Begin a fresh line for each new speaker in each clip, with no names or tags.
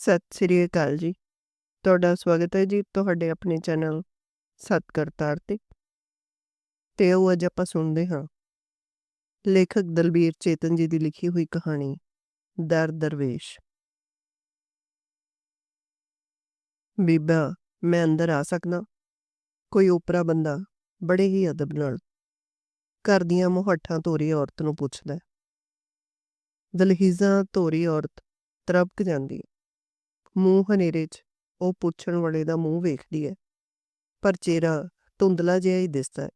ਸਤਿ ਸ੍ਰੀ ਅਕਾਲ ਜੀ। ਤੁਹਾਡਾ ਸਵਾਗਤ ਹੈ ਜੀ ਤੁਹਾਡੇ ਆਪਣੇ ਚੈਨਲ ਸਤ ਕਰਤਾਰ ਤੇ। ਤੇ ਉਹ ਅੱਜ ਆਪਾਂ ਸੁਣਦੇ ਹਾਂ। ਲੇਖਕ ਦਲਬੀਰ ਚੇਤਨ ਜੀ ਦੀ ਲਿਖੀ ਹੋਈ ਕਹਾਣੀ, ਦਰ ਦਰਵੇਸ਼। ਬੀਬਾ, ਮੈਂ ਅੰਦਰ ਆ ਸਕਦਾ। ਕੋਈ ਉਪਰਾ ਬੰਦਾ ਬੜੇ ਹੀ ਅਦਬ ਨਾਲ ਘਰ ਦੀਆਂ ਮੁਹੱਠਾਂ ਧੋਰੀ ਔਰਤ ਨੂੰ ਪੁੱਛਦਾ ਦਲਹੀਜ਼ਾਂ ਧੋਰੀ ਔਰਤ ਤਰਪਕ ਜਾਂਦੀ ਹੈ। ਮੂੰਹ ਹਨੇਰੇ 'ਚ, ਉਹ ਪੁੱਛਣ ਵਾਲੇ ਦਾ ਮੂੰਹ ਵੇਖਦੀ ਹੈ। ਪਰ ਚਿਹਰਾ ਧੁੰਦਲਾ ਜਿਹਾ ਹੀ ਦਿਸਦਾ ਹੈ।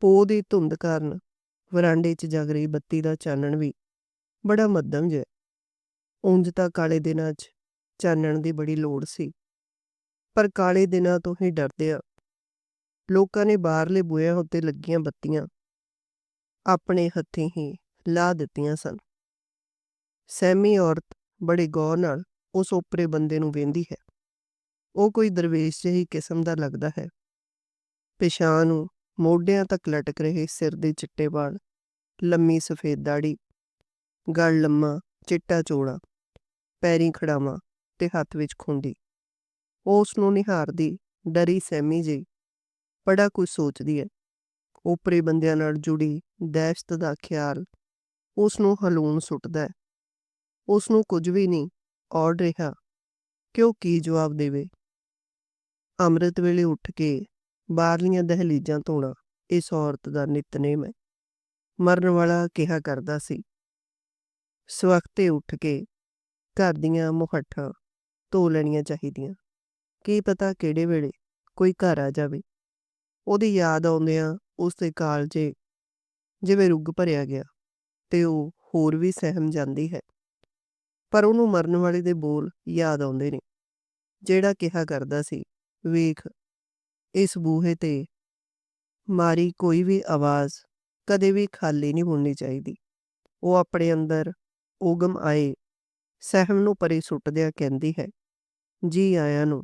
ਪੋਹ ਦੀ ਧੁੰਦ ਕਾਰਨ ਵਰਾਂਡੇ 'ਚ ਜਗ ਰਹੀ ਬੱਤੀ ਦਾ ਚਾਨਣ ਵੀ ਬੜਾ ਮੱਧਮ ਜਿਹਾ ਉਂਝ ਤਾਂ ਕਾਲੇ ਦਿਨਾਂ 'ਚ ਚਾਨਣ ਦੀ ਬੜੀ ਲੋੜ ਸੀ। ਪਰ ਕਾਲੇ ਦਿਨਾਂ ਤੋਂ ਹੀ ਡਰਦੇ ਆ। ਲੋਕਾਂ ਨੇ ਬਾਹਰਲੇ ਬੂਹਿਆਂ ਉੱਤੇ ਲੱਗੀਆਂ ਬੱਤੀਆਂ ਆਪਣੇ ਹੱਥੀਂ ਹੀ ਲਾ ਦਿੱਤੀਆਂ ਸਨ। ਸਹਿਮੀ ਔਰਤ ਬੜੇ ਗੌਰ ਨਾਲ ਉਸ ਓਪਰੇ ਬੰਦੇ ਨੂੰ ਵੇਂਦੀ ਹੈ। ਉਹ ਕੋਈ ਦਰਵੇਸ਼ ਜਿਹੀ ਕਿਸਮ ਦਾ ਲੱਗਦਾ ਹੈ। ਪਿਛਾਂ ਨੂੰ ਮੋਢਿਆਂ ਤੱਕ ਲਟਕ ਰਹੇ ਸਿਰ ਦੇ ਚਿੱਟੇ ਵਾਲ, ਲੰਮੀ ਸਫੇਦ ਦਾੜੀ ਗਲ ਲੰਮਾ, ਚਿੱਟਾ ਚੋੜਾ, ਪੈਰੀ ਖੜਾਵਾਂ ਤੇ ਹੱਥ ਵਿੱਚ ਖੁੰਡੀ। ਉਹ ਉਸ ਨੂੰ ਨਿਹਾਰਦੀ, ਡਰੀ ਸਹਿਮੀ ਜਿਹੀ, ਬੜਾ ਕੁਝ ਸੋਚਦੀ ਹੈ। ਓਪਰੇ ਬੰਦਿਆਂ ਨਾਲ ਜੁੜੀ ਦਹਿਸ਼ਤ ਦਾ ਖਿਆਲ ਉਸ ਨੂੰ ਹਲੂਣ ਸੁੱਟਦਾ ਹੈ। ਉਸ ਨੂੰ ਕੁਝ ਵੀ ਨਹੀਂ ਔੜ ਰਿਹਾ ਕਿ ਉਹ ਕੀ ਜਵਾਬ ਦੇਵੇ? ਅੰਮ੍ਰਿਤ ਵੇਲੇ ਉੱਠ ਕੇ ਬਾਹਰਲੀਆਂ ਦਹਲੀਜ਼ਾਂ ਧੋਣਾ, ਇਸ ਔਰਤ ਦਾ ਨਿਤਨੇਮ ਹੈ। ਮਰਨ ਵਾਲਾ ਕਿਹਾ ਕਰਦਾ ਸੀ। ਸਵਖਤੇ ਉੱਠ ਕੇ ਘਰ ਦੀਆਂ ਮੁਹੱਠਾਂ ਧੋ ਲੈਣੀਆਂ ਚਾਹੀਦੀਆਂ। ਕੀ ਪਤਾ ਕਿਹੜੇ ਵੇਲੇ ਕੋਈ ਘਰ ਆ ਜਾਵੇ। ਉਹਦੀ ਯਾਦ ਆਉਂਦਿਆਂ ਉਸ ਦੇ ਕਾਲਜੇ ਜਿਵੇਂ ਰੁੱਗ ਭਰਿਆ ਗਿਆ, ਤੇ ਉਹ ਹੋਰ ਵੀ ਸਹਿਮ ਜਾਂਦੀ ਹੈ। ਪਰ ਉਹਨੂੰ ਮਰਨ ਵਾਲੇ ਦੇ ਬੋਲ ਯਾਦ ਆਉਂਦੇ ਨੇ। ਜਿਹੜਾ ਕਿਹਾ ਕਰਦਾ ਸੀ, ਵੇਖ, ਇਸ ਬੂਹੇ ਤੇ ਮਾਰੀ ਕੋਈ ਵੀ ਆਵਾਜ਼ ਕਦੇ ਵੀ ਖਾਲੀ ਨਹੀਂ ਹੋਣੀ ਚਾਹੀਦੀ। ਉਹ ਆਪਣੇ ਅੰਦਰ ਓਗਮ ਆਏ, ਸਹਿਮ ਨੂੰ ਪਰੇ ਸੁੱਟਦਿਆਂ ਕਹਿੰਦੀ ਹੈ, ਜੀ ਆਇਆਂ ਨੂੰ,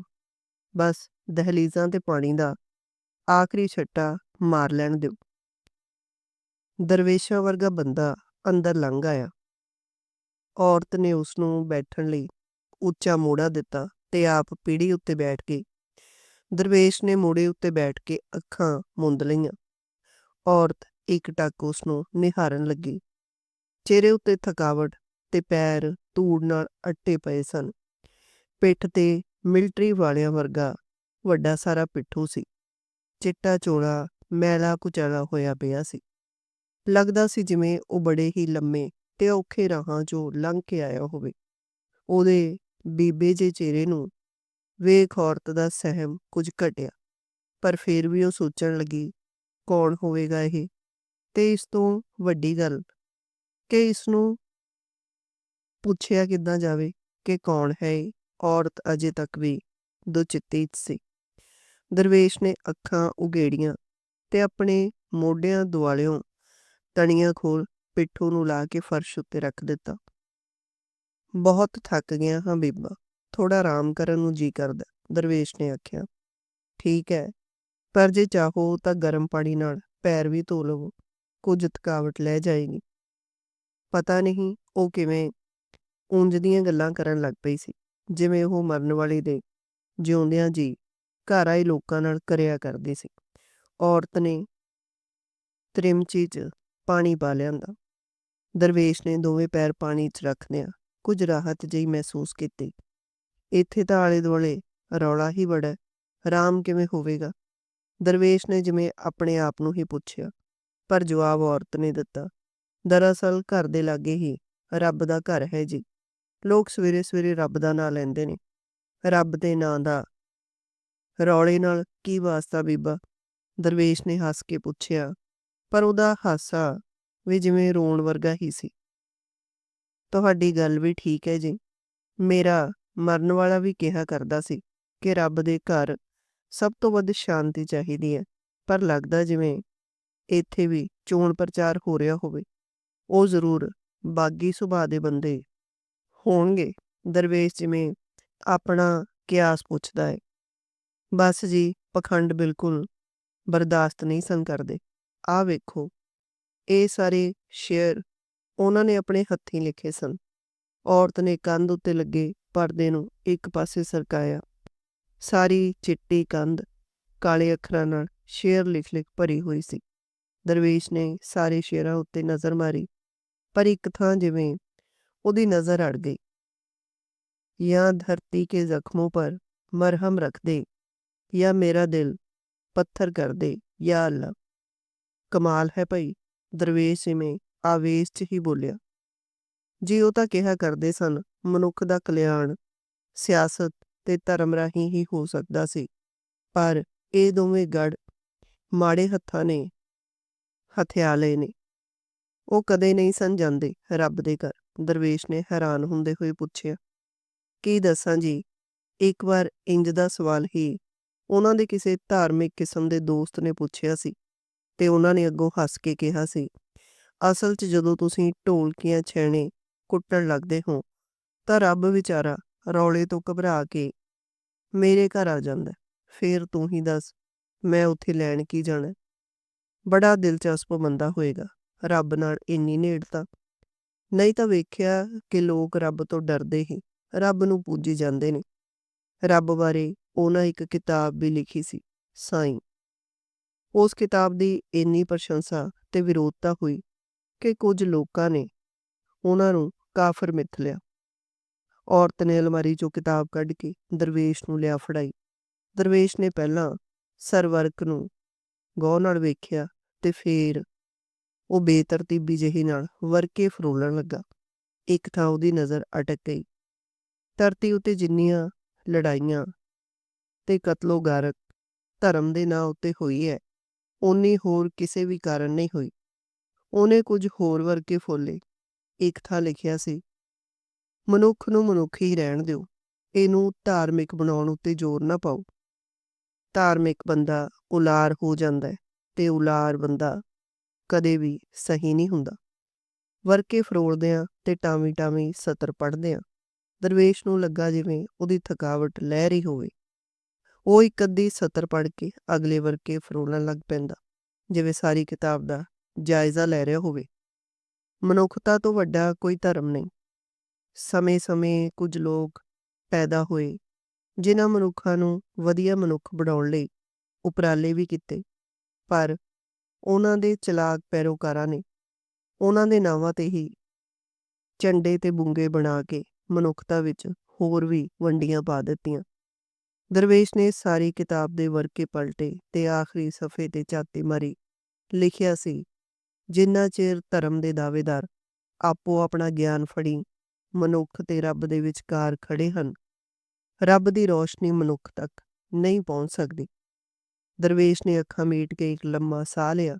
ਬਸ ਦਹਲੀਜ਼ਾਂ ਤੇ ਪਾਣੀ ਦਾ ਆਖਰੀ ਛੱਟਾ ਮਾਰ ਲੈਣ ਦਿਓ। ਦਰਵੇਸ਼ਾਂ ਵਰਗਾ ਬੰਦਾ ਅੰਦਰ ਲੰਘ ਆਇਆ। ਔਰਤ ਨੇ ਉਸ ਨੂੰ ਬੈਠਣ ਲਈ ਉੱਚਾ ਮੋੜਾ ਦਿੱਤਾ ਤੇ ਆਪ ਪੀੜੀ ਉੱਤੇ ਬੈਠ ਗਈ। ਦਰਵੇਸ਼ ਨੇ ਮੋੜੇ ਉੱਤੇ ਬੈਠ ਕੇ ਅੱਖਾਂ ਮੁੰਦ ਲਈਆਂ। ਔਰਤ ਇੱਕ ਟੱਕ ਉਸ ਨੂੰ ਨਿਹਾਰਨ ਲੱਗੀ। ਚਿਹਰੇ ਉੱਤੇ ਥਕਾਵਟ ਤੇ ਪੈਰ ਧੂੜ ਨਾਲ ਅੱਟੇ ਪਏ ਸਨ। ਪਿੱਠ ਤੇ ਮਿਲਟਰੀ ਵਾਲਿਆਂ ਵਰਗਾ ਵੱਡਾ ਸਾਰਾ ਪਿੱਠੂ ਸੀ। ਚਿੱਟਾ ਚੋਲਾ, ਮੈਲਾ ਕੁਚਲਾ ਹੋਇਆ ਪਿਆ ਸੀ। ਲੱਗਦਾ ਸੀ ਜਿਵੇਂ ਉਹ ਬੜੇ ਹੀ ਲੰਮੇ ਤੇ ਔਖੇ ਰਾਹਾਂ 'ਚੋਂ ਲੰਘ ਕੇ ਆਇਆ ਹੋਵੇ। ਉਹਦੇ ਬੀਬੇ ਜੇ ਚਿਹਰੇ ਨੂੰ ਵੇਖ ਔਰਤ ਦਾ ਸਹਿਮ ਕੁਝ ਘਟਿਆ, ਪਰ ਫਿਰ ਵੀ ਉਹ ਸੋਚਣ ਲੱਗੀ, ਕੌਣ ਹੋਵੇਗਾ ਇਹ? ਤੇ ਇਸ ਤੋਂ ਵੱਡੀ ਗੱਲ ਕਿ ਇਸ ਨੂੰ ਪੁੱਛਿਆ ਕਿੱਦਾਂ ਜਾਵੇ ਕਿ ਕੌਣ ਹੈ ਇਹ? ਔਰਤ ਅਜੇ ਤੱਕ ਵੀ ਦੁਚਿੱਤੀ ਸੀ। ਦਰਵੇਸ਼ ਨੇ ਅੱਖਾਂ ਉਗੇੜੀਆਂ ਤੇ ਆਪਣੇ ਮੋਢਿਆਂ ਦੁਆਲਿਓਂ ਤਣੀਆਂ ਖੋਲ ਪਿੱਠੂ ਨੂੰ ਲਾ ਕੇ ਫਰਸ਼ ਉੱਤੇ ਰੱਖ ਦਿੱਤਾ। ਬਹੁਤ ਥੱਕ ਗਿਆ ਹਾਂ ਬੀਬਾ ਥੋੜਾ ਆਰਾਮ ਕਰਨ ਨੂੰ ਜੀ ਕਰਦਾ ਦਰਵੇਸ਼ ਨੇ ਆਖਿਆ। ਠੀਕ ਹੈ, ਪਰ ਜੇ ਚਾਹੋ ਤਾਂ ਗਰਮ ਪਾਣੀ ਨਾਲ ਪੈਰ ਵੀ ਧੋ ਲਵੋ, ਕੁਝ ਥਕਾਵਟ ਲੈ ਜਾਏਗੀ। ਪਤਾ ਨਹੀਂ, ਉਹ ਕਿਵੇਂ ਉਂਝ ਦੀਆਂ ਗੱਲਾਂ ਕਰਨ ਲੱਗ ਪਈ ਸੀ, ਜਿਵੇਂ ਉਹ ਮਰਨ ਵਾਲੀ ਦੇ ਜਿਉਂਦਿਆਂ ਜੀ ਘਰ ਆਏ ਲੋਕਾਂ ਨਾਲ ਕਰਿਆ ਕਰਦੀ ਸੀ। ਔਰਤ ਨੇ ਤ੍ਰਿਮਚੀ 'ਚ ਪਾਣੀ ਪਾ ਲਿਆਂਦਾ। ਦਰਵੇਸ਼ ਨੇ ਦੋਵੇਂ ਪੈਰ ਪਾਣੀ 'ਚ ਰੱਖਦਿਆਂ ਕੁਝ ਰਾਹਤ ਜਿਹੀ ਮਹਿਸੂਸ ਕੀਤੀ। ਇੱਥੇ ਤਾਂ ਆਲੇ ਦੁਆਲੇ ਰੌਲਾ ਹੀ ਬੜਾ ਆਰਾਮ ਕਿਵੇਂ ਹੋਵੇਗਾ? ਦਰਵੇਸ਼ ਨੇ ਜਿਵੇਂ ਆਪਣੇ ਆਪ ਨੂੰ ਹੀ ਪੁੱਛਿਆ, ਪਰ ਜਵਾਬ ਔਰਤ ਨੇ ਦਿੱਤਾ, ਦਰਅਸਲ ਘਰ ਦੇ ਲਾਗੇ ਹੀ ਰੱਬ ਦਾ ਘਰ ਹੈ ਜੀ। ਲੋਕ ਸਵੇਰੇ ਸਵੇਰੇ ਰੱਬ ਦਾ ਨਾਂ ਲੈਂਦੇ ਨੇ। ਰੱਬ ਦੇ ਨਾਂ ਦਾ ਰੌਲੇ ਨਾਲ ਕੀ ਵਾਸਤਾ ਬੀਬਾ? ਦਰਵੇਸ਼ ਨੇ ਹੱਸ ਕੇ ਪੁੱਛਿਆ, ਪਰ ਉਹਦਾ ਹਾਸਾ ਵੀ ਜਿਵੇਂ ਰੋਣ ਵਰਗਾ ਹੀ ਸੀ। ਤੁਹਾਡੀ ਗੱਲ ਵੀ ਠੀਕ ਹੈ ਜੀ। ਮੇਰਾ ਮਰਨ ਵਾਲਾ ਵੀ ਕਿਹਾ ਕਰਦਾ ਸੀ ਕਿ ਰੱਬ ਦੇ ਘਰ ਸਭ ਤੋਂ ਵੱਧ ਸ਼ਾਂਤੀ ਚਾਹੀਦੀ ਹੈ, ਪਰ ਲੱਗਦਾ ਜਿਵੇਂ ਇੱਥੇ ਵੀ ਚੋਣ ਪ੍ਰਚਾਰ ਹੋ ਰਿਹਾ ਹੋਵੇ, ਉਹ ਜ਼ਰੂਰ ਬਾਗੀ ਸੁਭਾਅ ਦੇ ਬੰਦੇ ਹੋਣਗੇ। ਦਰਵੇਸ਼ ਜਿਵੇਂ ਆਪਣਾ ਕਿਆਸ ਪੁੱਛਦਾ ਹੈ, ਬਸ ਜੀ, ਪਖੰਡ ਬਿਲਕੁਲ ਬਰਦਾਸ਼ਤ ਨਹੀਂ ਸੰ ਕਰਦੇ। ਆ ਵੇਖੋ ਇਹ ਸਾਰੇ ਸ਼ੇਰ ਉਹਨਾਂ ਨੇ ਆਪਣੇ ਹੱਥੀਂ ਲਿਖੇ ਸਨ। ਔਰਤ ਨੇ ਕੰਧ ਉੱਤੇ ਲੱਗੇ ਪਰਦੇ ਨੂੰ ਇੱਕ ਪਾਸੇ ਸਰਕਾਇਆ। ਸਾਰੀ ਚਿੱਟੀ ਕੰਧ ਕਾਲੇ ਅੱਖਰਾਂ ਨਾਲ ਸ਼ੇਰ ਲਿਖ ਲਿਖ ਭਰੀ ਹੋਈ ਸੀ। ਦਰਵੇਸ਼ ਨੇ ਸਾਰੇ ਸ਼ੇਰਾਂ ਉੱਤੇ ਨਜ਼ਰ ਮਾਰੀ, ਪਰ ਇੱਕ ਥਾਂ ਜਿਵੇਂ ਉਹਦੀ ਨਜ਼ਰ ਅੜ ਗਈ। ਜਾਂ ਧਰਤੀ ਕੇ ਜ਼ਖਮੋਂ ਪਰ ਮਰਹਮ ਰੱਖ ਦੇ, ਜਾਂ ਮੇਰਾ ਦਿਲ ਪੱਥਰ ਕਰ ਦੇ, ਜਾਂ ਅੱਲਾ। ਕਮਾਲ ਹੈ ਭਈ ਦਰਵੇਸ਼ ਜਿਵੇਂ ਆਵੇਸ਼ 'ਚ ਹੀ ਬੋਲਿਆ। ਜੀ ਉਹ ਤਾਂ ਕਿਹਾ ਕਰਦੇ ਸਨ, ਮਨੁੱਖ ਦਾ ਕਲਿਆਣ, ਸਿਆਸਤ ਤੇ ਧਰਮ ਰਾਹੀਂ ਹੀ ਹੋ ਸਕਦਾ ਸੀ। ਪਰ ਇਹ ਦੋਵੇਂ ਗੜ ਮਾੜੇ ਹੱਥਾਂ ਨੇ ਹਥਿਆ ਲਏ ਨੇ। ਉਹ ਕਦੇ ਨਹੀਂ ਸਨ ਜਾਂਦੇ ਰੱਬ ਦੇ ਘਰ। ਦਰਵੇਸ਼ ਨੇ ਹੈਰਾਨ ਹੁੰਦੇ ਹੋਏ ਪੁੱਛਿਆ, ਕੀ ਦੱਸਾਂ ਜੀ? ਇੱਕ ਵਾਰ ਇੰਜ ਦਾ ਸਵਾਲ ਹੀ ਉਹਨਾਂ ਦੇ ਕਿਸੇ ਧਾਰਮਿਕ ਕਿਸਮ ਦੇ ਦੋਸਤ ਨੇ ਪੁੱਛਿਆ ਸੀ। ਤੇ ਉਹਨਾਂ ਨੇ ਅੱਗੋਂ ਹੱਸ ਕੇ ਕਿਹਾ ਸੀ, ਅਸਲ 'ਚ ਜਦੋਂ ਤੁਸੀਂ ਢੋਲਕੀਆਂ ਛੈਣੇ ਕੁੱਟਣ ਲੱਗਦੇ ਹੋ, ਤਾਂ ਰੱਬ ਵਿਚਾਰਾ ਰੌਲੇ ਤੋਂ ਘਬਰਾ ਕੇ ਮੇਰੇ ਘਰ ਆ ਜਾਂਦਾ, ਫੇਰ ਤੂੰ ਹੀ ਦੱਸ, ਮੈਂ ਉੱਥੇ ਲੈਣ ਕੀ ਜਾਣਾ? ਬੜਾ ਦਿਲਚਸਪ ਬੰਦਾ ਹੋਏਗਾ, ਰੱਬ ਨਾਲ ਇੰਨੀ ਨੇੜਤਾ ਨਹੀਂ ਤਾਂ ਵੇਖਿਆ ਕਿ ਲੋਕ ਰੱਬ ਤੋਂ ਡਰਦੇ ਹੀ, ਰੱਬ ਨੂੰ ਪੂਜੀ ਜਾਂਦੇ ਨੇ। ਰੱਬ ਬਾਰੇ ਉਹਨਾਂ ਇੱਕ ਕਿਤਾਬ ਵੀ ਲਿਖੀ ਸੀ, ਸਾਈਂ। ਉਸ ਕਿਤਾਬ ਦੀ ਇੰਨੀ ਪ੍ਰਸ਼ੰਸਾ ਤੇ ਵਿਰੋਧਤਾ ਹੋਈ ਕਿ ਕੁਝ ਲੋਕਾਂ ਨੇ ਉਹਨਾਂ ਨੂੰ ਕਾਫਰ ਮਿੱਥ ਲਿਆ। ਔਰਤ ਨੇ ਅਲਮਾਰੀ ਚੋਂ ਕਿਤਾਬ ਕੱਢ ਕੇ ਦਰਵੇਸ਼ ਨੂੰ ਲਿਆ ਫੜਾਈ। ਦਰਵੇਸ਼ ਨੇ ਪਹਿਲਾਂ ਸਰਵਰਕ ਨੂੰ ਗੌਰ ਨਾਲ ਵੇਖਿਆ ਤੇ ਫੇਰ ਉਹ ਬੇਤਰਤੀਬੀ ਜਿਹੀ ਨਾਲ ਵਰਕੇ ਫਰੋਲਣ ਲੱਗਾ। ਇੱਕ ਥਾਂ ਉਹਦੀ ਨਜ਼ਰ ਅਟਕ ਗਈ। ਧਰਤੀ ਉੱਤੇ ਜਿੰਨੀਆਂ ਲੜਾਈਆਂ ਤੇ ਕਤਲੋ ਗਾਰਕ ਧਰਮ ਦੇ ਨਾਂ ਉੱਤੇ ਹੋਈ ਹੈ ਓਨੀ ਹੋਰ ਕਿਸੇ ਵੀ ਕਾਰਨ ਨਹੀਂ ਹੋਈ। ਉਹਨੇ ਕੁਝ ਹੋਰ ਵਰਕੇ ਫੋਲੇ ਇੱਕ ਲਿਖਿਆ ਸੀ। ਮਨੁੱਖ ਨੂੰ ਮਨੁੱਖ ਹੀ ਰਹਿਣ ਦਿਓ, ਇਹਨੂੰ ਧਾਰਮਿਕ ਬਣਾਉਣ ਉੱਤੇ ਜ਼ੋਰ ਨਾ ਪਾਓ। ਧਾਰਮਿਕ ਬੰਦਾ ਉਲਾਰ ਹੋ ਜਾਂਦਾ ਹੈ ਤੇ ਉਲਾਰ ਬੰਦਾ ਕਦੇ ਵੀ ਸਹੀ ਨਹੀਂ ਹੁੰਦਾ। ਵਰਕੇ ਫਰੋਲਦਿਆਂ ਤੇ ਟਾਵੀ ਟਾਵੀ ਸਤਰ ਪੜ੍ਹਦਿਆਂ, ਦਰਵੇਸ਼ ਨੂੰ ਲੱਗਾ ਜਿਵੇਂ ਉਹਦੀ ਥਕਾਵਟ ਲਹਿ ਰਹੀ ਹੋਵੇ। ਉਹ ਇੱਕ ਅੱਧੀ ਸਤਰ ਪੜ੍ਹ ਕੇ ਅਗਲੇ ਵਰਕੇ ਫਰੋਲਣ ਲੱਗ ਪੈਂਦਾ, ਜਿਵੇਂ ਸਾਰੀ ਕਿਤਾਬ ਦਾ ਜਾਇਜ਼ਾ ਲੈ ਰਿਹਾ ਹੋਵੇ। ਮਨੁੱਖਤਾ ਤੋਂ ਵੱਡਾ ਕੋਈ ਧਰਮ ਨਹੀਂ। ਸਮੇਂ-ਸਮੇਂ ਕੁਝ ਲੋਕ ਪੈਦਾ ਹੋਏ, ਜਿਨ੍ਹਾਂ ਮਨੁੱਖਾਂ ਨੂੰ ਵਧੀਆ ਮਨੁੱਖ ਬਣਾਉਣ ਲਈ ਉਪਰਾਲੇ ਵੀ ਕੀਤੇ, ਪਰ ਉਹਨਾਂ ਦੇ ਚਲਾਕ ਪੈਰੋਕਾਰਾਂ ਨੇ ਉਹਨਾਂ ਦੇ ਨਾਵਾਂ ਤੇ ਹੀ ਝੰਡੇ ਤੇ ਬੁੰਗੇ ਬਣਾ ਕੇ ਮਨੁੱਖਤਾ ਵਿੱਚ ਹੋਰ ਵੀ ਵੰਡੀਆਂ ਪਾ ਦਿੱਤੀਆਂ। ਦਰਵੇਸ਼ ਨੇ ਸਾਰੀ ਕਿਤਾਬ ਦੇ ਵਰਕੇ ਪਲਟੇ ਤੇ ਆਖਰੀ ਸਫੇ ਤੇ ਝਾਤੀ ਮਾਰੀ। ਲਿਖਿਆ ਸੀ, ਜਿੰਨਾ ਚਿਰ ਧਰਮ ਦੇ ਦਾਅਵੇਦਾਰ ਆਪੋ ਆਪਣਾ ਗਿਆਨ ਫੜੀ, ਮਨੁੱਖ ਤੇ ਰੱਬ ਦੇ ਵਿਚਕਾਰ ਖੜੇ ਹਨ, ਰੱਬ ਦੀ ਰੋਸ਼ਨੀ ਮਨੁੱਖ ਤੱਕ ਨਹੀਂ ਪਹੁੰਚ ਸਕਦੀ। ਦਰਵੇਸ਼ ਨੇ ਅੱਖਾਂ ਮੀਟ ਕੇ ਇੱਕ ਲੰਮਾ ਸਾਹ ਲਿਆ।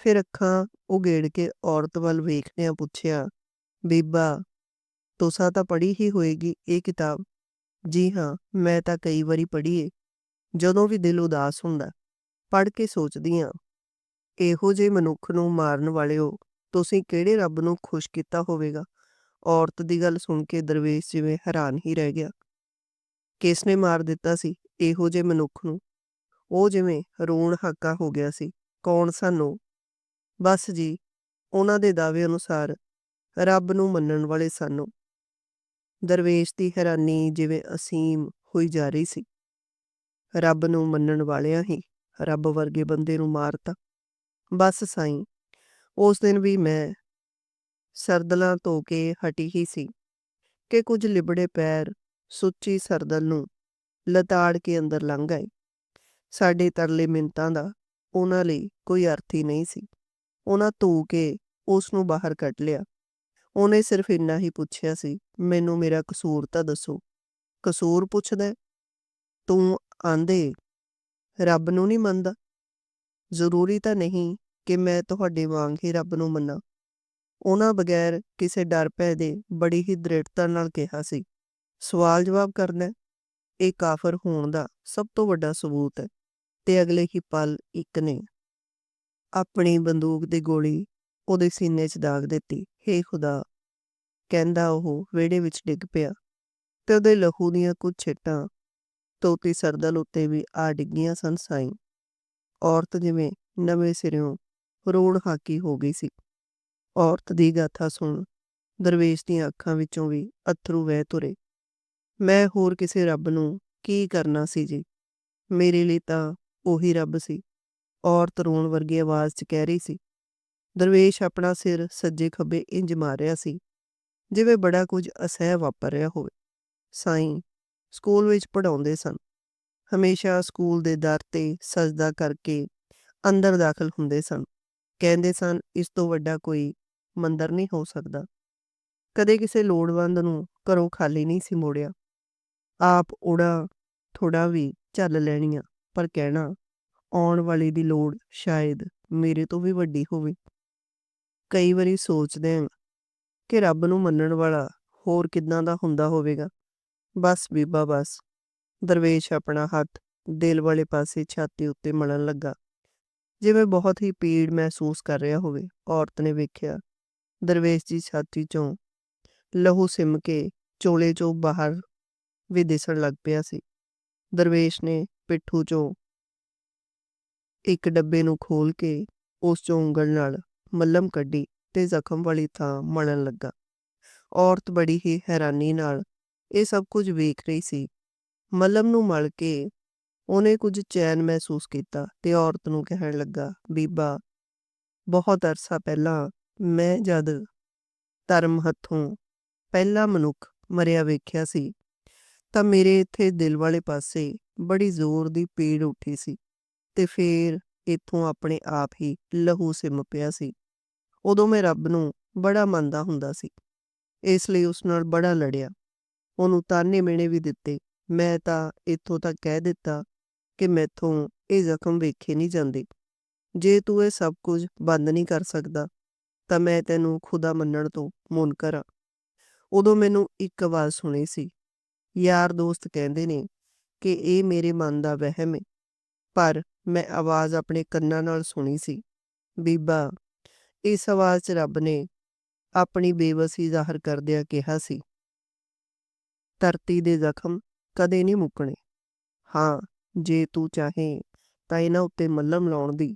ਫਿਰ ਅੱਖਾਂ ਉਗੇੜ ਕੇ ਔਰਤ ਵੱਲ ਵੇਖਦਿਆਂ ਪੁੱਛਿਆ, ਬੀਬਾ, ਤੁਸਾਂ ਤਾਂ ਪੜ੍ਹੀ ਹੀ ਹੋਏਗੀ ਇਹ ਕਿਤਾਬ? ਜੀ ਹਾਂ, ਮੈਂ ਤਾਂ ਕਈ ਵਾਰੀ ਪੜ੍ਹੀ ਏ। ਜਦੋਂ ਵੀ ਦਿਲ ਉਦਾਸ ਹੁੰਦਾ, ਪੜ੍ਹ ਕੇ ਸੋਚਦੀ ਹਾਂ, ਇਹੋ ਜਿਹੇ ਮਨੁੱਖ ਨੂੰ ਮਾਰਨ ਵਾਲਿਓ ਤੁਸੀਂ ਕਿਹੜੇ ਰੱਬ ਨੂੰ ਖੁਸ਼ ਕੀਤਾ ਹੋਵੇਗਾ? ਔਰਤ ਦੀ ਗੱਲ ਸੁਣ ਕੇ ਦਰਵੇਸ਼ ਜਿਵੇਂ ਹੈਰਾਨ ਹੀ ਰਹਿ ਗਿਆ। ਕਿਸ ਨੇ ਮਾਰ ਦਿੱਤਾ ਸੀ ਇਹੋ ਜਿਹੇ ਮਨੁੱਖ ਨੂੰ? ਉਹ ਜਿਵੇਂ ਰੋਣ ਹਾਕਾ ਹੋ ਗਿਆ ਸੀ, ਕੌਣ ਸਾਨੂੰ ਬਸ ਜੀ, ਉਹਨਾਂ ਦੇ ਦਾਅਵੇ ਅਨੁਸਾਰ ਰੱਬ ਨੂੰ ਮੰਨਣ ਵਾਲੇ ਸਾਨੂੰ ਦਰਵੇਸ਼ ਦੀ ਹੈਰਾਨੀ ਜਿਵੇਂ ਅਸੀਮ ਹੋਈ ਜਾ ਰਹੀ ਸੀ। ਰੱਬ ਨੂੰ ਮੰਨਣ ਵਾਲਿਆਂ ਹੀ ਰੱਬ ਵਰਗੇ ਬੰਦੇ ਨੂੰ ਮਾਰਤਾ। ਬਸ ਸਾਈਂ, ਉਸ ਦਿਨ ਵੀ ਮੈਂ ਸਰਦਲਾਂ ਧੋ ਕੇ ਹਟੀ ਹੀ ਸੀ ਕਿ ਕੁਝ ਲਿਬੜੇ ਪੈਰ ਸੁੱਚੀ ਸਰਦਲ ਨੂੰ ਲਤਾੜ ਕੇ ਅੰਦਰ ਲੰਘ ਗਏ ਸਾਡੇ ਤਰਲੇ ਮਿੰਤਾਂ ਦਾ ਉਹਨਾਂ ਲਈ ਕੋਈ ਅਰਥ ਹੀ ਨਹੀਂ ਸੀ। ਉਹਨਾਂ ਧੋ ਕੇ ਉਸ ਨੂੰ ਬਾਹਰ ਕੱਢ ਲਿਆ। ਉਹਨੇ ਸਿਰਫ ਇੰਨਾ ਹੀ ਪੁੱਛਿਆ ਸੀ, ਮੈਨੂੰ ਮੇਰਾ ਕਸੂਰ ਤਾਂ ਦੱਸੋ। ਕਸੂਰ ਪੁੱਛਦਾ ਤੂੰ ਆਂਦੇ ਰੱਬ ਨੂੰ ਨਹੀਂ ਮੰਨਦਾ। ਜ਼ਰੂਰੀ ਤਾਂ ਨਹੀਂ ਕਿ ਮੈਂ ਤੁਹਾਡੇ ਵਾਂਗ ਹੀ ਰੱਬ ਨੂੰ ਮੰਨਾਂ। ਉਹਨਾਂ ਬਗੈਰ ਕਿਸੇ ਡਰ ਭੈ ਦੇ ਬੜੀ ਹੀ ਦ੍ਰਿੜਤਾ ਨਾਲ ਕਿਹਾ ਸੀ। ਸਵਾਲ ਜਵਾਬ ਕਰਨਾ ਇਹ ਕਾਫਰ ਹੋਣ ਦਾ ਸਭ ਤੋਂ ਵੱਡਾ ਸਬੂਤ ਹੈ ਤੇ ਅਗਲੇ ਹੀ ਪਲ ਇੱਕ ਨੇ ਆਪਣੀ ਬੰਦੂਕ ਦੀ ਗੋਲੀ ਉਹਦੇ ਸੀਨੇ 'ਚ ਦਾਗ ਦਿੱਤੀ। ਹੇ ਖੁਦਾ, ਕਹਿੰਦਾ ਉਹ ਵਿਹੜੇ ਵਿੱਚ ਡਿੱਗ ਪਿਆ ਤੇ ਉਹਦੇ ਲਹੂ ਦੀਆਂ ਕੁਝ ਛਿੱਟਾਂ ਤੋਤੀ ਸਰਦਲ ਉੱਤੇ ਵੀ ਆ ਡਿੱਗੀਆਂ ਸਨ ਸਾਈਂ। ਔਰਤ ਜਿਵੇਂ ਨਵੇਂ ਸਿਰਿਓਂ ਰੋੜ ਹਾਕੀ ਹੋ ਗਈ ਸੀ। ਔਰਤ ਦੀ ਗਾਥਾ ਸੁਣ ਦਰਵੇਸ਼ ਦੀਆਂ ਅੱਖਾਂ ਵਿੱਚੋਂ ਵੀ ਅਥਰੂ ਵਹਿ ਤੁਰੇ। ਮੈਂ ਹੋਰ ਕਿਸੇ ਰੱਬ ਨੂੰ ਕੀ ਕਰਨਾ ਸੀ ਜੀ? ਮੇਰੇ ਲਈ ਤਾਂ ਉਹੀ ਰੱਬ ਸੀ। ਔਰਤ ਰੋਣ ਵਰਗੀ ਆਵਾਜ਼ 'ਚ ਕਹਿ ਰਹੀ ਸੀ ਦਰਵੇਸ਼ ਆਪਣਾ ਸਿਰ ਸੱਜੇ ਖੱਬੇ ਇੰਜ ਰਿਹਾ ਸੀ, ਜਿਵੇਂ ਬੜਾ ਕੁਝ ਅਸਹਿ ਵਾਪਰ ਰਿਹਾ ਹੋਵੇ। ਸਾਈਂ ਸਕੂਲ ਵਿੱਚ ਪੜਾਉਂਦੇ ਸਨ। ਹਮੇਸ਼ਾ ਸਕੂਲ ਦੇ ਦਰ ਤੇ ਸਜਦਾ ਕਰਕੇ ਅੰਦਰ ਦਾਖਲ ਹੁੰਦੇ ਸਨ। ਕਹਿੰਦੇ ਸਨ, ਇਸ ਤੋਂ ਵੱਡਾ ਕੋਈ ਮੰਦਰ ਨਹੀਂ ਹੋ ਸਕਦਾ। ਕਦੇ ਕਿਸੇ ਲੋੜਵੰਦ ਨੂੰ ਘਰੋਂ ਖਾਲੀ ਨਹੀਂ ਸੀ ਮੋੜਿਆ। ਆਪ ਉੜਾ ਥੋੜਾ ਵੀ ਚੱਲ ਲੈਣੀਆਂ, ਪਰ ਕਹਿਣਾ ਆਉਣ ਵਾਲੀ ਦੀ ਲੋੜ ਸ਼ਾਇਦ ਮੇਰੇ ਤੋਂ ਵੀ ਵੱਡੀ ਹੋਵੇ। ਕਈ ਵਾਰੀ ਸੋਚਦੇ ਹਾਂ ਕਿ ਰੱਬ ਨੂੰ ਮੰਨਣ ਵਾਲਾ ਹੋਰ ਕਿਦਾਂ ਦਾ ਹੁੰਦਾ ਹੋਵੇਗਾ। ਬਸ ਬੀਬਾ ਬਸ। ਦਰਵੇਸ਼ ਆਪਣਾ ਹੱਥ ਦਿਲ ਵਾਲੇ ਪਾਸੇ ਛਾਤੀ ਉੱਤੇ ਮਲਣ ਲੱਗਾ। ਜਿਵੇਂ ਬਹੁਤ ਹੀ ਪੀੜ ਮਹਿਸੂਸ ਕਰ ਰਿਹਾ ਹੋਵੇ, ਔਰਤ ਨੇ ਵੇਖਿਆ, ਦਰਵੇਸ਼ ਜੀ ਛਾਤੀ ਚੋਂ ਲਹੂ ਸਿਮ ਕੇ ਚੋਲੇ ਚੋਂ ਬਾਹਰ ਵੀ ਦਿਸਣ ਲੱਗ ਪਿਆ ਸੀ। ਦਰਵੇਸ਼ ਨੇ ਪਿੱਠੂ ਚੋਂ ਇੱਕ ਡੱਬੇ ਨੂੰ ਖੋਲ ਕੇ ਉਸ ਚੋਂ ਉਂਗਲ ਨਾਲ ਮੱਲਮ ਕੱਢੀ ਤੇ ਜ਼ਖਮ ਵਾਲੀ ਥਾਂ ਮਲਣ ਲੱਗਾ। ਔਰਤ ਬੜੀ ਹੀ ਹੈਰਾਨੀ ਨਾਲ ਇਹ ਸਭ ਕੁਝ ਵੇਖ ਰਹੀ ਸੀ। ਮੱਲਮ ਨੂੰ ਮਲ ਕੇ ਉਹਨੇ ਕੁਝ ਚੈਨ ਮਹਿਸੂਸ ਕੀਤਾ ਤੇ ਔਰਤ ਨੂੰ ਕਹਿਣ ਲੱਗਾ, ਬੀਬਾ, ਬਹੁਤ ਅਰਸਾ ਪਹਿਲਾਂ ਮੈਂ ਜਦ ਧਰਮ ਹੱਥੋਂ ਪਹਿਲਾ ਮਨੁੱਖ ਮਰਿਆ ਵੇਖਿਆ ਸੀ, ਤਾਂ ਮੇਰੇ ਇੱਥੇ ਦਿਲ ਵਾਲੇ ਪਾਸੇ ਬੜੀ ਜ਼ੋਰ ਦੀ ਪੀੜ ਉੱਠੀ ਸੀ ਤੇ ਫੇਰ ਇੱਥੋਂ ਆਪਣੇ ਆਪ ਹੀ ਲਹੂ ਸਿਮ ਪਿਆ ਸੀ। ਉਦੋਂ ਮੈਂ ਰੱਬ ਨੂੰ ਬੜਾ ਮੰਨਦਾ ਹੁੰਦਾ ਸੀ। ਇਸ ਲਈ ਉਸ ਨਾਲ ਬੜਾ ਲੜਿਆ। ਉਹਨੂੰ ਤਾਨੇ ਮੇਣੇ ਵੀ ਦਿੱਤੇ। ਮੈਂ ਤਾਂ ਇੱਥੋਂ ਤੱਕ ਕਹਿ ਦਿੱਤਾ ਕਿ ਮੈਥੋਂ ਇਹ ਜ਼ਖਮ ਵੇਖੇ ਨਹੀਂ ਜਾਂਦੇ। ਜੇ ਤੂੰ ਇਹ ਸਭ ਕੁਝ ਬੰਦ ਨਹੀਂ ਕਰ ਸਕਦਾ, ਤਾਂ ਮੈਂ ਤੈਨੂੰ ਖੁਦਾ ਮੰਨਣ ਤੋਂ ਮੁਨਕਰ ਹਾਂ ਉਦੋਂ ਮੈਨੂੰ ਇੱਕ ਆਵਾਜ਼ ਸੁਣੀ ਸੀ। ਯਾਰ ਦੋਸਤ ਕਹਿੰਦੇ ਨੇ ਕਿ ਇਹ ਮੇਰੇ ਮਨ ਦਾ ਵਹਿਮ ਹੈ ਪਰ ਮੈਂ ਆਵਾਜ਼ ਆਪਣੇ ਕੰਨਾਂ ਨਾਲ ਸੁਣੀ ਸੀ। ਬੀਬਾ ਇਸ ਆਵਾਜ਼ 'ਚ ਰੱਬ ਨੇ ਆਪਣੀ ਬੇਵਸੀ ਜ਼ਾਹਰ ਕਰਦਿਆਂ ਕਿਹਾ ਸੀ, ਧਰਤੀ ਦੇ ਜ਼ਖਮ ਕਦੇ ਨਹੀਂ ਮੁੱਕਣੇ। ਹਾਂ, ਜੇ ਤੂੰ ਚਾਹੇ ਤਾਂ ਇਹਨਾਂ ਉੱਤੇ ਮੱਲਮ ਲਾਉਣ ਦੀ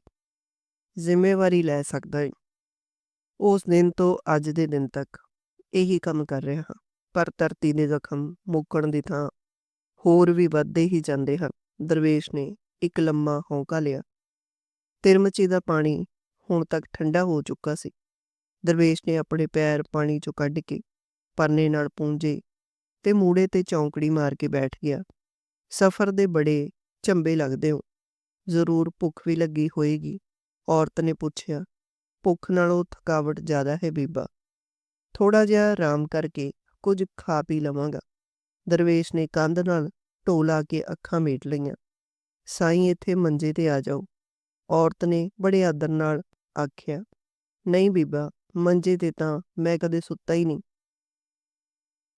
ਜ਼ਿੰਮੇਵਾਰੀ ਲੈ ਸਕਦਾ ਹੈ ਉਸ ਦਿਨ ਤੋਂ ਅੱਜ ਦੇ ਦਿਨ ਤੱਕ ਇਹੀ ਕੰਮ ਕਰ ਰਿਹਾ ਹਾਂ। ਪਰ ਧਰਤੀ ਦੇ ਜ਼ਖਮ ਮੁੱਕਣ ਦੀ ਥਾਂ ਹੋਰ ਵੀ ਵੱਧਦੇ ਹੀ ਜਾਂਦੇ ਹਨ। ਦਰਵੇਸ਼ ਨੇ ਇੱਕ ਲੰਮਾ ਹੌਂਕਾ ਲਿਆ। ਤਿਰਮਚੀ ਦਾ ਪਾਣੀ ਹੁਣ ਤੱਕ ਠੰਡਾ ਹੋ ਚੁੱਕਾ ਸੀ। ਦਰਵੇਸ਼ ਨੇ ਆਪਣੇ ਪੈਰ ਪਾਣੀ ਚੋਂ ਕੱਢ ਕੇ ਪਰਨੇ ਨਾਲ ਪੂੰਝੇ ਤੇ ਮੂੜੇ ਤੇ ਚੌਂਕੜੀ ਮਾਰ ਕੇ ਬੈਠ ਗਿਆ। ਸਫ਼ਰ ਦੇ ਬੜੇ ਚੰਬੇ ਲੱਗਦੇ ਹੋ ਜ਼ਰੂਰ ਭੁੱਖ ਵੀ ਲੱਗੀ ਹੋਏਗੀ। ਔਰਤ ਨੇ ਪੁੱਛਿਆ, ਭੁੱਖ ਨਾਲੋਂ ਥਕਾਵਟ ਜ਼ਿਆਦਾ ਹੈ ਬੀਬਾ। ਥੋੜਾ ਜਿਹਾ ਆਰਾਮ ਕਰਕੇ ਕੁਝ ਖਾ ਪੀ ਲਵਾਂਗਾ। ਦਰਵੇਸ਼ ਨੇ ਕੰਧ ਨਾਲ ਢੋ ਲਾ ਕੇ ਅੱਖਾਂ ਮੀਟ ਲਈਆਂ। ਸਾਈਂ ਇੱਥੇ ਮੰਜੇ ਤੇ ਆ ਜਾਓ। ਔਰਤ ਨੇ ਬੜੇ ਆਦਰ ਨਾਲ ਆਖਿਆ, ਨਹੀਂ ਬੀਬਾ, ਮੰਜੇ ਤੇ ਤਾਂ ਮੈਂ ਕਦੇ ਸੁੱਤਾ ਹੀ ਨਹੀਂ।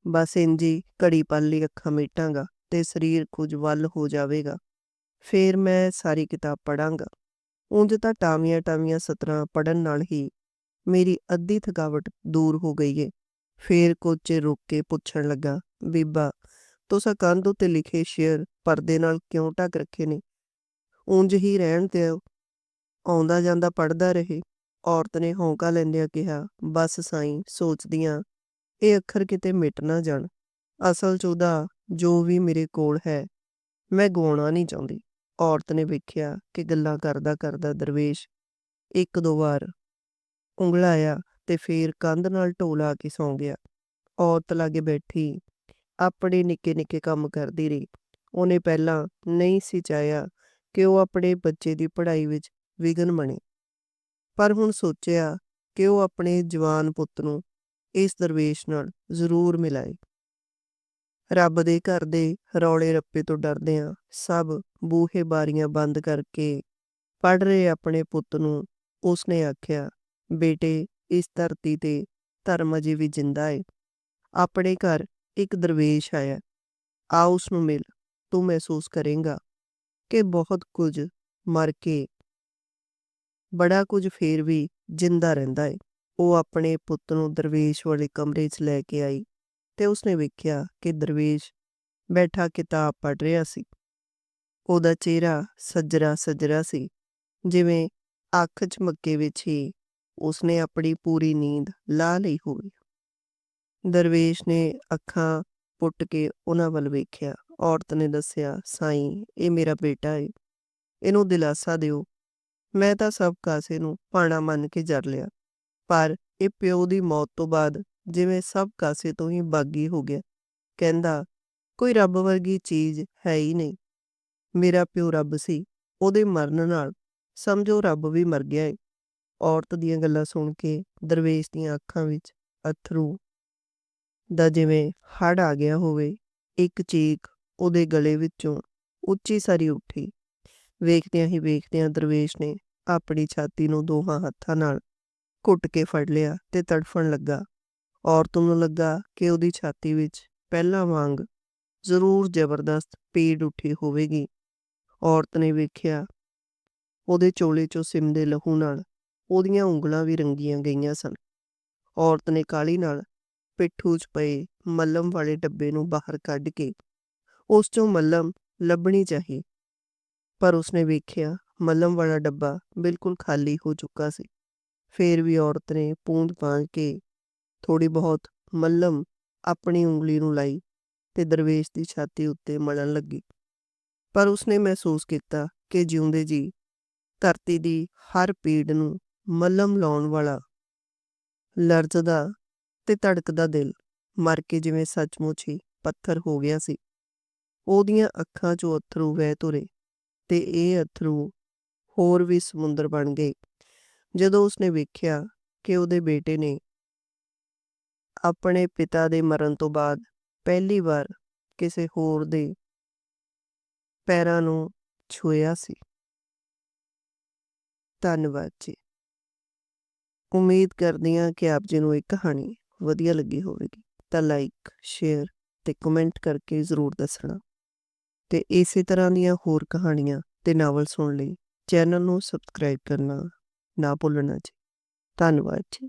ਬਸ ਇੰਜੀ ਘੜੀ ਪਲ ਲਈ ਅੱਖਾਂ ਮੀਟਾਂਗਾ ਤੇ ਸਰੀਰ ਕੁਝ ਵੱਲ ਹੋ ਜਾਵੇਗਾ। ਫੇਰ ਮੈਂ ਸਾਰੀ ਕਿਤਾਬ ਪੜਾਂਗਾ ਉਂਝ ਤਾਂ ਟਾਵੀਆਂ ਟਾਵੀਆਂ ਸਤਰਾਂ ਪੜਨ ਨਾਲ ਹੀ ਮੇਰੀ ਅੱਧੀ ਥਕਾਵਟ ਦੂਰ ਹੋ ਗਈ ਏ। ਫੇਰ ਕੋਚੇ ਰੁਕ ਕੇ ਪੁੱਛਣ ਲੱਗਾ, ਬੀਬਾ, ਤੁਸੀਂ ਕੰਧ ਉੱਤੇ ਲਿਖੇ ਸ਼ੇਰ ਪਰਦੇ ਨਾਲ ਕਿਉਂ ਢੱਕ ਰੱਖੇ ਨੇ? ਉਂਝ ਹੀ ਰਹਿਣ ਦਿਓ। ਆਉਂਦਾ ਜਾਂਦਾ ਪੜਦਾ ਰਹੇ। ਔਰਤ ਨੇ ਹੌਂਕਾ ਲੈਂਦਿਆਂ ਕਿਹਾ, ਬਸ ਸਾਈਂ ਸੋਚਦੀਆਂ ਇਹ ਅੱਖਰ ਕਿਤੇ ਮਿਟ ਨਾ ਜਾਣ। ਅਸਲ 'ਚ ਉਹਦਾ ਜੋ ਵੀ ਮੇਰੇ ਕੋਲ ਹੈ, ਮੈਂ ਗਵਾਉਣਾ ਨਹੀਂ ਚਾਹੁੰਦੀ। ਔਰਤ ਨੇ ਵੇਖਿਆ ਕਿ ਗੱਲਾਂ ਕਰਦਾ ਕਰਦਾ ਦਰਵੇਸ਼ ਇੱਕ ਦੋ ਵਾਰ ਉਂਗਲਾਇਆ ਤੇ ਫੇਰ ਕੰਧ ਨਾਲ ਢੋਲਾ ਕੇ ਸੌਂ ਗਿਆ। ਔਰਤ ਲਾਗੇ ਬੈਠੀ, ਆਪਣੇ ਨਿੱਕੇ ਨਿੱਕੇ ਕੰਮ ਕਰਦੀ ਰਹੀ। ਉਹਨੇ ਪਹਿਲਾਂ ਨਹੀਂ ਸੀ ਚਾਹਿਆ ਕਿ ਉਹ ਆਪਣੇ ਬੱਚੇ ਦੀ ਪੜ੍ਹਾਈ ਵਿੱਚ ਵਿਗਨ ਬਣੇ। ਪਰ ਹੁਣ ਸੋਚਿਆ ਕਿ ਉਹ ਆਪਣੇ ਜਵਾਨ ਪੁੱਤ ਨੂੰ ਇਸ ਦਰਵੇਸ਼ ਨਾਲ ਜ਼ਰੂਰ ਮਿਲਾਏ। ਰੱਬ ਦੇ ਘਰ ਦੇ ਰੌਲੇ ਰੱਪੇ ਤੋਂ ਡਰਦੇ ਆ ਸਭ ਬੂਹੇ ਬਾਰੀਆਂ ਬੰਦ ਕਰਕੇ ਪੜ ਰਹੇ ਆਪਣੇ ਪੁੱਤ ਨੂੰ ਉਸਨੇ ਆਖਿਆ, ਬੇਟੇ, ਇਸ ਧਰਤੀ ਤੇ ਧਰਮ ਅਜੇ ਵੀ ਜਿੰਦਾ ਏ। ਆਪਣੇ ਘਰ ਇੱਕ ਦਰਵੇਸ਼ ਆਇਆ। ਆ ਉਸ ਨੂੰ ਮਿਲ। ਤੂੰ ਮਹਿਸੂਸ ਕਰੇਂਗਾ ਕਿ ਬਹੁਤ ਕੁਝ ਮਰ ਕੇ ਬੜਾ ਕੁਝ ਫੇਰ ਵੀ ਜਿੰਦਾ ਰਹਿੰਦਾ ਏ। ਉਹ ਆਪਣੇ ਪੁੱਤ ਨੂੰ ਦਰਵੇਸ਼ ਵਾਲੇ ਕਮਰੇ 'ਚ ਲੈ ਕੇ ਆਈ ਤੇ ਉਸਨੇ ਵੇਖਿਆ ਕਿ ਦਰਵੇਸ਼ ਬੈਠਾ ਕਿਤਾਬ ਪੜ ਰਿਹਾ ਸੀ। ਉਹਦਾ ਚਿਹਰਾ ਸੱਜਰਾ ਸੱਜਰਾ ਸੀ, ਜਿਵੇਂ ਅੱਖ ਝਮੱਕੇ ਵਿੱਚ ਹੀ ਉਸਨੇ ਆਪਣੀ ਪੂਰੀ ਨੀਂਦ ਲਾ ਲਈ ਹੋਵੇ। ਦਰਵੇਸ਼ ਨੇ ਅੱਖਾਂ ਪੁੱਟ ਕੇ ਉਹਨਾਂ ਵੱਲ ਵੇਖਿਆ। ਔਰਤ ਨੇ ਦੱਸਿਆ, ਸਾਈਂ, ਇਹ ਮੇਰਾ ਬੇਟਾ ਏ। ਇਹਨੂੰ ਦਿਲਾਸਾ ਦਿਓ ਮੈਂ ਤਾਂ ਸਭ ਕਾਸੇ ਨੂੰ ਪਾਣਾ ਮੰਨ ਕੇ ਜਰ ਲਿਆ। ਪਰ ਇਹ ਪਿਓ ਦੀ ਮੌਤ ਤੋਂ ਬਾਅਦ ਜਿਵੇਂ ਸਭ ਕਾਸੇ ਤੋਂ ਹੀ ਬਾਗੀ ਹੋ ਗਿਆ। ਕਹਿੰਦਾ, ਕੋਈ ਰੱਬ ਵਰਗੀ ਚੀਜ਼ ਹੈ ਹੀ ਨਹੀਂ। ਮੇਰਾ ਪਿਓ ਰੱਬ ਸੀ, ਉਹਦੇ ਮਰਨ ਨਾਲ ਸਮਝੋ ਰੱਬ ਵੀ ਮਰ ਗਿਆ ਏ। ਔਰਤ ਦੀਆਂ ਗੱਲਾਂ ਸੁਣ ਕੇ ਦਰਵੇਸ਼ ਦੀਆਂ ਅੱਖਾਂ ਵਿੱਚ ਅਥਰੂ ਦਾ ਜਿਵੇਂ ਹੜ ਆ ਗਿਆ ਹੋਵੇ, ਇੱਕ ਚੀਕ ਉਹਦੇ ਗਲੇ ਵਿੱਚੋਂ ਉੱਚੀ ਸਾਰੀ ਉੱਠੀ। ਵੇਖਦਿਆਂ ਹੀ ਵੇਖਦਿਆਂ ਦਰਵੇਸ਼ ਨੇ ਆਪਣੀ ਛਾਤੀ ਨੂੰ ਦੋਹਾਂ ਹੱਥਾਂ ਨਾਲ ਘੁੱਟ ਕੇ ਫੜ ਲਿਆ ਤੇ ਤੜਫਣ ਲੱਗਾ। ਔਰਤ ਨੂੰ ਲੱਗਾ ਕਿ ਉਹਦੀ ਛਾਤੀ ਵਿੱਚ ਪਹਿਲਾਂ ਵਾਂਗ ਜ਼ਰੂਰ ਜ਼ਬਰਦਸਤ ਪੀੜ ਉੱਠੀ ਹੋਵੇਗੀ। ਔਰਤ ਨੇ ਵੇਖਿਆ, ਉਹਦੇ ਚੋਲੇ ਚੋਂ ਸਿਮਦੇ ਲਹੂ ਨਾਲ ਉਹਦੀਆਂ ਉਂਗਲਾਂ ਵੀ ਰੰਗੀਆਂ ਗਈਆਂ ਸਨ। ਔਰਤ ਨੇ ਕਾਲੀ ਨਾਲ ਪਿੱਠੂ 'ਚ ਪਏ ਮੱਲਮ ਵਾਲੇ ਡੱਬੇ ਨੂੰ ਬਾਹਰ ਕੱਢ ਕੇ ਉਸ 'ਚੋਂ ਮੱਲਮ ਲੱਭਣੀ ਚਾਹੀ। ਪਰ ਉਸਨੇ ਵੇਖਿਆ, ਮੱਲਮ ਵਾਲਾ ਡੱਬਾ ਬਿਲਕੁਲ ਖਾਲੀ ਹੋ ਚੁੱਕਾ ਸੀ। ਫੇਰ ਵੀ ਔਰਤ ਨੇ ਪੂੰਦ ਪਾਂਝ ਕੇ ਥੋੜੀ ਬਹੁਤ ਮੱਲਮ ਆਪਣੀ ਉਂਗਲੀ ਨੂੰ ਲਾਈ ਤੇ ਦਰਵੇਸ਼ ਦੀ ਛਾਤੀ ਉੱਤੇ ਮਲਣ ਲੱਗੀ। ਪਰ ਉਸਨੇ ਮਹਿਸੂਸ ਕੀਤਾ ਕਿ ਜਿਉਂਦੇ ਜੀ ਧਰਤੀ ਦੀ ਹਰ ਪੀੜ ਨੂੰ ਮੱਲਮ ਲਾਉਣ ਵਾਲਾ ਲਰਜ਼ਦਾ ਤੇ ਧੜਕਦਾ ਦਿਲ ਮਰ ਕੇ ਜਿਵੇਂ ਸੱਚਮੁੱਚ ਹੀ ਪੱਥਰ ਹੋ ਗਿਆ ਸੀ। ਉਹਦੀਆਂ ਅੱਖਾਂ 'ਚੋਂ ਅਥਰੂ ਵਹਿ ਤੁਰੇ। ਤੇ ਇਹ ਅਥਰੂ ਹੋਰ ਵੀ ਸਮੁੰਦਰ ਬਣ ਗਏ। ਜਦੋਂ ਉਸਨੇ ਵੇਖਿਆ ਕਿ ਉਹਦੇ ਬੇਟੇ ਨੇ ਆਪਣੇ ਪਿਤਾ ਦੇ ਮਰਨ ਤੋਂ ਬਾਅਦ ਪਹਿਲੀ ਵਾਰ ਕਿਸੇ ਹੋਰ ਦੇ ਪੈਰਾਂ ਨੂੰ ਛੂਇਆ ਸੀ। ਧੰਨਵਾਦ ਜੀ। ਉਮੀਦ ਕਰਦੀ ਹਾਂ ਕਿ ਆਪ ਜੀ ਨੂੰ ਇਹ ਕਹਾਣੀ ਵਧੀਆ ਲੱਗੀ ਹੋਵੇਗੀ। ਤਾਂ ਲਾਈਕ ਸ਼ੇਅਰ ਤੇ ਕਮੈਂਟ ਕਰਕੇ ਜ਼ਰੂਰ ਦੱਸਣਾ। ਤੇ ਇਸੇ ਤਰ੍ਹਾਂ ਦੀਆਂ ਹੋਰ ਕਹਾਣੀਆਂ ਤੇ ਨਾਵਲ ਸੁਣਨ ਲਈ ਚੈਨਲ ਨੂੰ ਸਬਸਕ੍ਰਾਈਬ ਕਰਨਾ ਨਾ ਭੁੱਲਣਾ ਜੀ। ਧੰਨਵਾਦ ਜੀ।